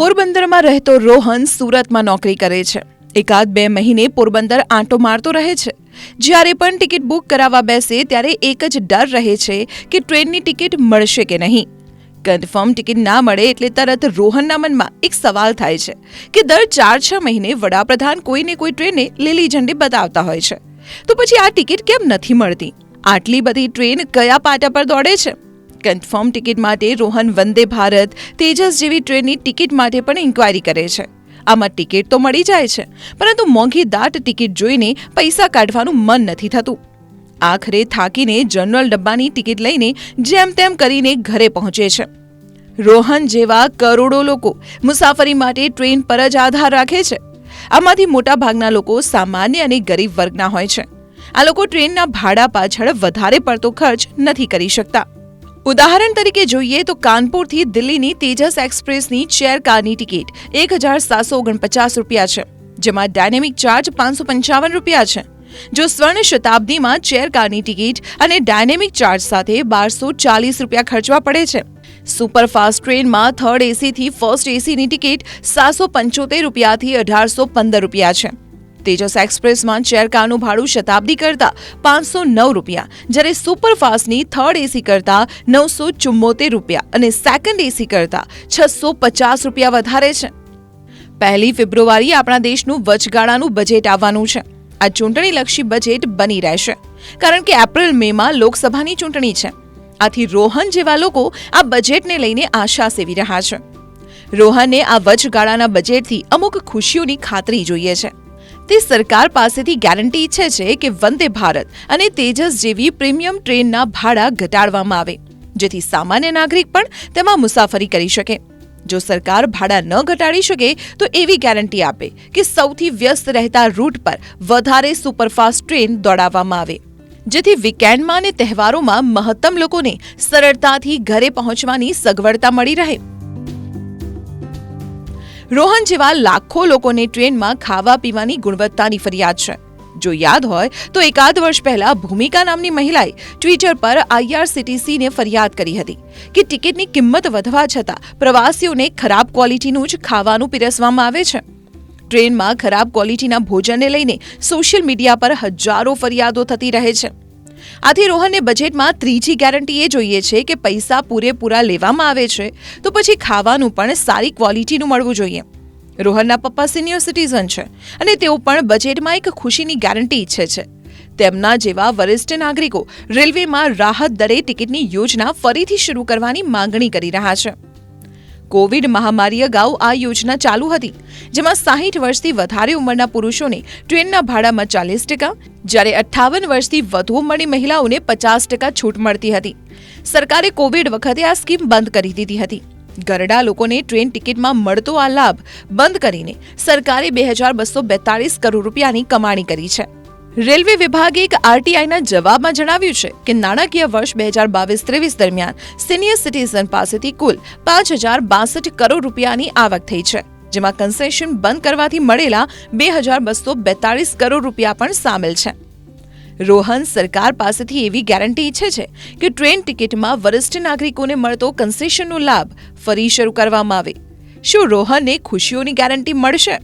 પોરબંદરમાં રહેતો રોહન સુરતમાં નોકરી કરે છે. એકાદ બે મહિને પોરબંદર આંટો મારતો રહે છે. જ્યારે પણ ટિકિટ બુક કરાવવા બેસે ત્યારે એક જ ડર રહે છે કે ટ્રેનની ટિકિટ મળશે કે નહીં. કન્ફર્મ ટિકિટ ના મળે એટલે તરત રોહનના મનમાં એક સવાલ થાય છે કે દર ચાર છ મહિને વડાપ્રધાન કોઈને કોઈ ટ્રેને લીલી ઝંડી બતાવતા હોય છે. તો પછી આ ટિકિટ કેમ નથી મળતી? આટલી બધી ટ્રેન કયા પાટા પર દોડે છે? કન્ફર્મ ટિકિટ માટે રોહન વંદે ભારત, તેજસ જેવી ટ્રેનની ટિકિટ માટે પણ ઇન્ક્વાયરી કરે છે. આમાં ટિકિટ તો મળી જાય છે, પરંતુ મોંઘી દાટ ટિકિટ જોઈને પૈસા કાઢવાનું મન નથી થતું. આખરે થાકીને જનરલ ડબ્બાની ટિકિટ લઈને જેમ તેમ કરીને ઘરે પહોંચે છે. રોહન જેવા કરોડો લોકો મુસાફરી માટે ટ્રેન પર જ આધાર રાખે છે. આમાંથી મોટાભાગના લોકો સામાન્ય અને ગરીબ વર્ગના હોય છે. આ લોકો ટ્રેનના ભાડા પાછળ વધારે પડતો ખર્ચ નથી કરી શકતા. ઉદાહરણ તરીકે જોઈએ તો કાનપુરથી દિલ્હીની તેજસ એક્સપ્રેસની ચેર કારની ટિકિટ એક હજાર સાતસો ઓગણપચાસ રૂપિયા છે, જેમાં ડાયનેમિક ચાર્જ પાંચસો પંચાવન રૂપિયા છે. જો સ્વર્ણ શતાબ્દીમાં ચેર કારની ટિકિટ અને ડાયનેમિક ચાર્જ સાથે બારસો ચાલીસ રૂપિયા ખર્ચવા પડે છે. સુપરફાસ્ટ ટ્રેનમાં થર્ડ એસીથી ફર્સ્ટ એસીની ટિકિટ સાતસો પંચોતેર રૂપિયાથી અઢારસો પંદર રૂપિયા છે. તેજસ એક્સપ્રેસમાં ચેર કારનું ભાડું શતાબ્દી કરતાં પાંચસો નવ રૂપિયા, જ્યારે સુપરફાસ્ટની થર્ડ એસી કરતાં નવસો ચુમ્મોતેર રૂપિયા અને સેકન્ડ એસી કરતાં છસો પચાસ રૂપિયા વધારે છે. પહેલી ફેબ્રુઆરી આપણા દેશનું વચગાળાનું બજેટ આવવાનું છે. આ ચૂંટણીલક્ષી બજેટ બની રહેશે, કારણ કે એપ્રિલ મેમાં લોકસભાની ચૂંટણી છે. આથી રોહન જેવા લોકો આ બજેટને લઈને આશા સેવી રહ્યા છે. રોહને આ વચગાળાના બજેટથી અમુક ખુશીઓની ખાતરી જોઈએ છે. તે સરકાર પાસેથી ગેરંટી ઈચ્છે છે કે વંદે ભારત અને તેજસ જેવી પ્રીમિયમ ટ્રેનના ભાડા ઘટાડવામાં આવે, જેથી સામાન્ય નાગરિક પણ તેમાં મુસાફરી કરી શકે. જો સરકાર ભાડા ન ઘટાડી શકે, તો એવી ગેરંટી આપે કે સૌથી વ્યસ્ત રહેતા રૂટ પર વધારે સુપરફાસ્ટ ટ્રેન દોડાવવામાં આવે, જેથી વીકેન્ડમાં અને તહેવારોમાં મહત્તમ લોકોને સરળતાથી ઘરે પહોંચવાની સગવડતા મળી રહે. રોહન જેવા લાખો લોકોને ટ્રેનમાં ખાવા પીવાની ગુણવત્તાની ફરિયાદ છે. જો યાદ હોય, તો એકાદ વર્ષ પહેલા ભૂમિકા નામની મહિલાએ ટ્વિટર પર આઈઆરસીટીસીને ફરિયાદ કરી હતી કે ટિકિટની કિંમત વધવા છતાં પ્રવાસીઓને ખરાબ ક્વોલિટીનું જ ખાવાનું પીરસવામાં આવે છે. ટ્રેનમાં ખરાબ ક્વોલિટીના ભોજનને લઈને સોશિયલ મીડિયા પર હજારો ફરિયાદો થતી રહે છે. આથી રોહનને બજેટમાં ત્રીજી ગેરંટી એ જોઈએ છે કે પૈસા પૂરેપૂરા લેવામાં આવે છે, તો પછી ખાવાનું પણ સારી ક્વોલિટીનું મળવું જોઈએ. રોહનના પપ્પા સિનિયર સિટીઝન છે અને તેઓ પણ બજેટમાં એક ખુશીની ગેરંટી ઈચ્છે છે. તેમના જેવા વરિષ્ઠ નાગરિકો રેલવેમાં રાહત દરે ટિકિટની યોજના ફરીથી શરૂ કરવાની માંગણી કરી રહ્યા છે. કોવિડ મહામારી અગાઉ આ યોજના ચાલુ હતી, જેમાં સાહીઠ વર્ષથી વધારે ઉંમરના પુરુષોને ટ્રેનના ભાડામાં ચાલીસ ટકા, જ્યારે અઠ્ઠાવન વર્ષથી વધુ ઉંમરની મહિલાઓને પચાસ ટકા છૂટ મળતી હતી. સરકારે કોવિડ વખતે આ સ્કીમ બંધ કરી દીધી હતી. ગરડા લોકોને ટ્રેન ટિકિટમાં મળતો આ લાભ બંધ કરીને સરકારે બે હજાર બસો બેતાળીસ કરોડ રૂપિયાની કમાણી કરી છે. રેલવે વિભાગે એક આરટીઆઈના જવાબમાં જણાવ્યું છે કે નાણાકીય વર્ષ બે હજાર બાવીસ ત્રેવીસ દરમિયાન સિનિયર સિટીઝન પાસેથી કુલ પાંચ હજાર બાસઠ કરોડ રૂપિયાની આવક થઈ છે, જેમાં કન્સેશન બંધ કરવાથી મળેલા બે હજાર બસો બેતાળીસ કરોડ રૂપિયા પણ સામેલ છે. રોહન સરકાર પાસેથી એવી ગેરંટી ઈચ્છે છે કે ટ્રેન ટિકિટમાં વરિષ્ઠ નાગરિકોને મળતો કન્સેશનનો લાભ ફરી શરૂ કરવામાં આવે. શું રોહનને ખુશીઓની ગેરંટી મળશે?